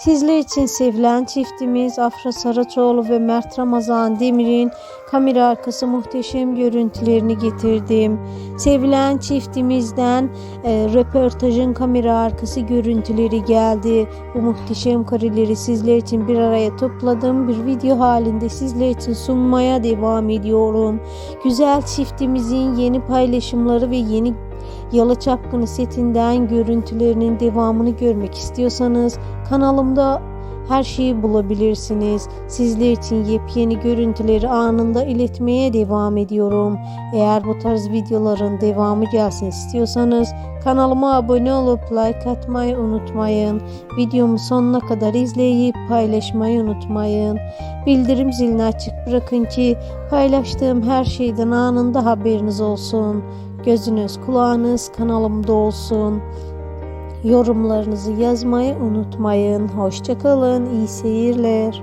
Sizler için sevilen çiftimiz Afra Saraçoğlu ve Mert Ramazan Demir'in kamera arkası muhteşem görüntülerini getirdim. Sevilen çiftimizden e, röportajın kamera arkası görüntüleri geldi. Bu muhteşem kareleri sizler için bir araya topladım. Bir video halinde sizler için sunmaya devam ediyorum. Güzel çiftimizin yeni paylaşımları ve yeni Yalı Çapkını setinden görüntülerinin devamını görmek istiyorsanız kanalımda her şeyi bulabilirsiniz. Sizler için yepyeni görüntüleri anında iletmeye devam ediyorum. Eğer bu tarz videoların devamı gelsin istiyorsanız kanalıma abone olup like atmayı unutmayın. Videomu sonuna kadar izleyip paylaşmayı unutmayın. Bildirim zilini açık bırakın ki paylaştığım her şeyden anında haberiniz olsun. Gözünüz kulağınız kanalımda olsun. Yorumlarınızı yazmayı unutmayın. Hoşçakalın. İyi seyirler.